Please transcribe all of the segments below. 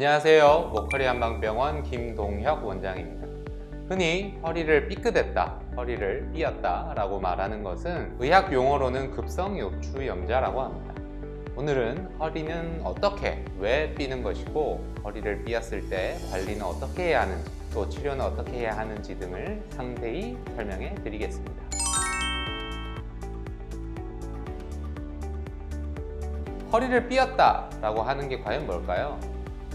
안녕하세요. 목허리 한방병원 김동혁 원장입니다. 흔히 허리를 삐끗했다, 허리를 삐었다 라고 말하는 것은 의학 용어로는 급성 요추 염자라고 합니다. 오늘은 허리는 어떻게, 왜 삐는 것이고 허리를 삐었을 때 관리는 어떻게 해야 하는지 또 치료는 어떻게 해야 하는지 등을 상세히 설명해 드리겠습니다. 허리를 삐었다 라고 하는 게 과연 뭘까요?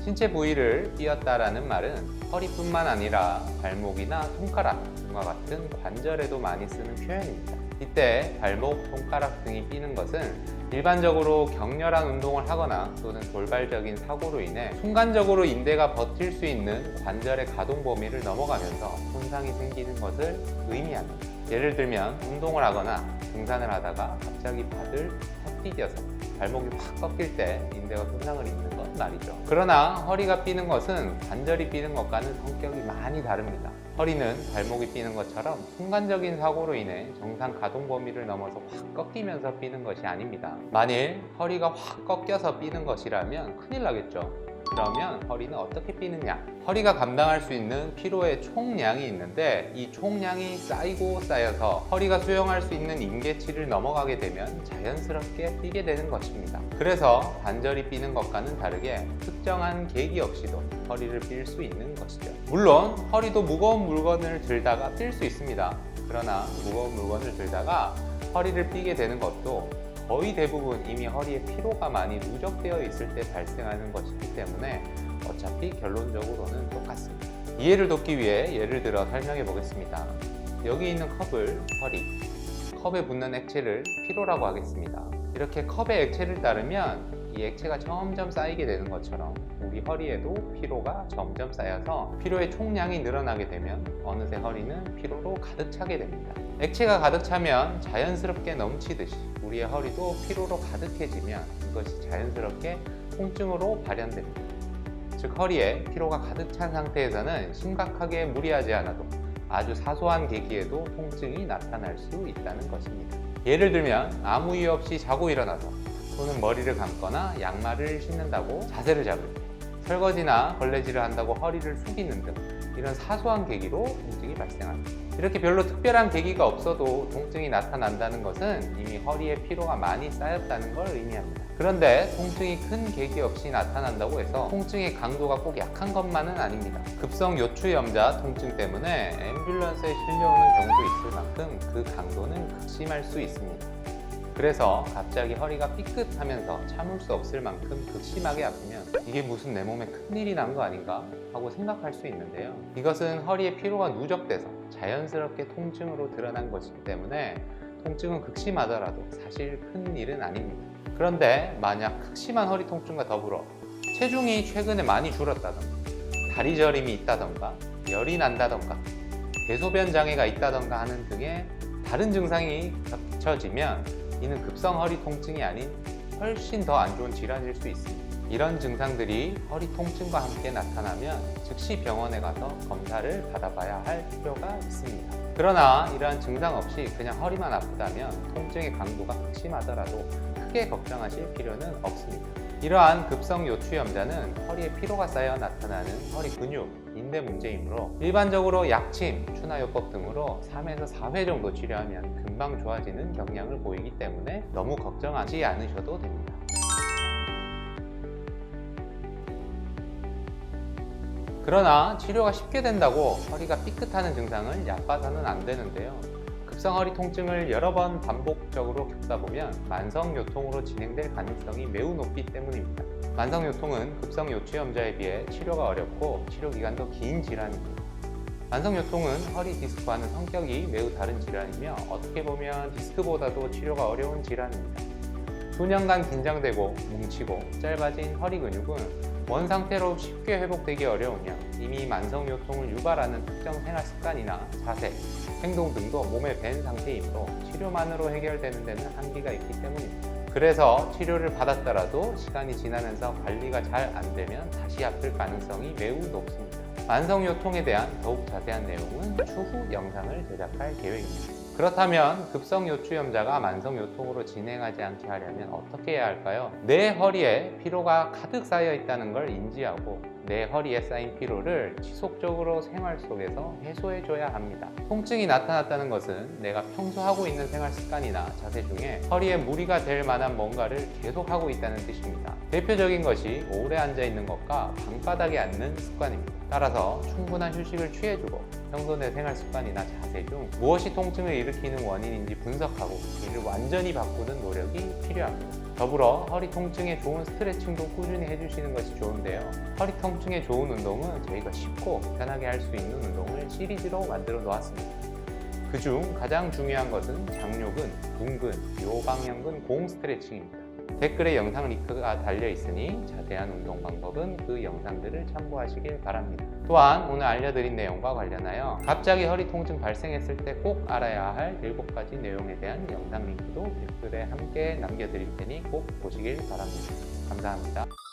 신체 부위를 삐었다라는 말은 허리뿐만 아니라 발목이나 손가락 등과 같은 관절에도 많이 쓰는 표현입니다. 이때 발목, 손가락 등이 삐는 것은 일반적으로 격렬한 운동을 하거나 또는 돌발적인 사고로 인해 순간적으로 인대가 버틸 수 있는 관절의 가동 범위를 넘어가면서 손상이 생기는 것을 의미합니다. 예를 들면 운동을 하거나 등산을 하다가 갑자기 발을 탁 디뎌서 발목이 확 꺾일 때 인대가 손상을 입는 것 말이죠. 그러나 허리가 삐는 것은 관절이 삐는 것과는 성격이 많이 다릅니다. 허리는 발목이 삐는 것처럼 순간적인 사고로 인해 정상 가동 범위를 넘어서 확 꺾이면서 삐는 것이 아닙니다. 만일 허리가 확 꺾여서 삐는 것이라면 큰일 나겠죠. 그러면 허리는 어떻게 삐느냐? 허리가 감당할 수 있는 피로의 총량이 있는데 이 총량이 쌓이고 쌓여서 허리가 수용할 수 있는 임계치를 넘어가게 되면 자연스럽게 삐게 되는 것입니다. 그래서 관절이 삐는 것과는 다르게 특정한 계기 없이도 허리를 삘 수 있는 것이죠. 물론 허리도 무거운 물건을 들다가 삘 수 있습니다. 그러나 무거운 물건을 들다가 허리를 삐게 되는 것도 거의 대부분 이미 허리에 피로가 많이 누적되어 있을 때 발생하는 것이기 때문에 어차피 결론적으로는 똑같습니다. 이해를 돕기 위해 예를 들어 설명해 보겠습니다. 여기 있는 컵을 허리, 컵에 붓는 액체를 피로라고 하겠습니다. 이렇게 컵에 액체를 따르면 이 액체가 점점 쌓이게 되는 것처럼 우리 허리에도 피로가 점점 쌓여서 피로의 총량이 늘어나게 되면 어느새 허리는 피로로 가득 차게 됩니다. 액체가 가득 차면 자연스럽게 넘치듯이 우리의 허리도 피로로 가득해지면 이것이 자연스럽게 통증으로 발현됩니다. 즉 허리에 피로가 가득 찬 상태에서는 심각하게 무리하지 않아도 아주 사소한 계기에도 통증이 나타날 수 있다는 것입니다. 예를 들면 아무 이유 없이 자고 일어나서 또는 머리를 감거나 양말을 신는다고 자세를 잡을 때 설거지나 걸레질을 한다고 허리를 숙이는 등 이런 사소한 계기로 통증이 발생합니다. 이렇게 별로 특별한 계기가 없어도 통증이 나타난다는 것은 이미 허리에 피로가 많이 쌓였다는 걸 의미합니다. 그런데 통증이 큰 계기 없이 나타난다고 해서 통증의 강도가 꼭 약한 것만은 아닙니다. 급성 요추염자 통증 때문에 앰뷸런스에 실려오는 경우도 있을 만큼 그 강도는 극심할 수 있습니다. 그래서 갑자기 허리가 삐끗하면서 참을 수 없을 만큼 극심하게 아프면 이게 무슨 내 몸에 큰일이 난 거 아닌가 하고 생각할 수 있는데요. 이것은 허리에 피로가 누적돼서 자연스럽게 통증으로 드러난 것이기 때문에 통증은 극심하더라도 사실 큰 일은 아닙니다. 그런데 만약 극심한 허리 통증과 더불어 체중이 최근에 많이 줄었다던가 다리 저림이 있다던가 열이 난다던가 대소변 장애가 있다던가 하는 등의 다른 증상이 겹쳐지면 이는 급성 허리 통증이 아닌 훨씬 더 안 좋은 질환일 수 있습니다. 이런 증상들이 허리 통증과 함께 나타나면 즉시 병원에 가서 검사를 받아봐야 할 필요가 있습니다. 그러나 이러한 증상 없이 그냥 허리만 아프다면 통증의 강도가 극심하더라도 크게 걱정하실 필요는 없습니다. 이러한 급성 요추염자는 허리에 피로가 쌓여 나타나는 허리 근육, 인대 문제이므로 일반적으로 약침, 추나요법 등으로 3에서 4회 정도 치료하면 금방 좋아지는 경향을 보이기 때문에 너무 걱정하지 않으셔도 됩니다. 그러나 치료가 쉽게 된다고 허리가 삐끗하는 증상을 얕봐서는 안 되는데요. 급성 허리 통증을 여러 번 반복적으로 겪다 보면 만성 요통으로 진행될 가능성이 매우 높기 때문입니다. 만성 요통은 급성 요추염자에 비해 치료가 어렵고 치료 기간도 긴 질환입니다. 만성 요통은 허리 디스크와는 성격이 매우 다른 질환이며 어떻게 보면 디스크보다도 치료가 어려운 질환입니다. 수년간 긴장되고 뭉치고 짧아진 허리 근육은 원 상태로 쉽게 회복되기 어려우며 이미 만성 요통을 유발하는 특정 생활 습관이나 자세, 행동 등도 몸에 밴 상태이므로 치료만으로 해결되는 데는 한계가 있기 때문입니다. 그래서 치료를 받았더라도 시간이 지나면서 관리가 잘 안 되면 다시 아플 가능성이 매우 높습니다. 만성 요통에 대한 더욱 자세한 내용은 추후 영상을 제작할 계획입니다. 그렇다면 급성 요추염자가 만성 요통으로 진행하지 않게 하려면 어떻게 해야 할까요? 내 허리에 피로가 가득 쌓여 있다는 걸 인지하고 내 허리에 쌓인 피로를 지속적으로 생활 속에서 해소해줘야 합니다. 통증이 나타났다는 것은 내가 평소 하고 있는 생활 습관이나 자세 중에 허리에 무리가 될 만한 뭔가를 계속 하고 있다는 뜻입니다. 대표적인 것이 오래 앉아 있는 것과 방바닥에 앉는 습관입니다. 따라서 충분한 휴식을 취해주고 평소 내 생활 습관이나 자세 중 무엇이 통증을 일으키는 원인인지 분석하고 이를 완전히 바꾸는 노력이 필요합니다. 더불어 허리 통증에 좋은 스트레칭도 꾸준히 해주시는 것이 좋은데요. 허리 통 증에 좋은 운동은 저희가 쉽고 편하게 할 수 있는 운동을 시리즈로 만들어 놓았습니다. 그중 가장 중요한 것은 장요근, 둔근, 요방형근 공 스트레칭입니다. 댓글에 영상 링크가 달려 있으니 자세한 운동 방법은 그 영상들을 참고하시길 바랍니다. 또한 오늘 알려드린 내용과 관련하여 갑자기 허리 통증 발생했을 때 꼭 알아야 할 7가지 내용에 대한 영상 링크도 댓글에 함께 남겨드릴 테니 꼭 보시길 바랍니다. 감사합니다.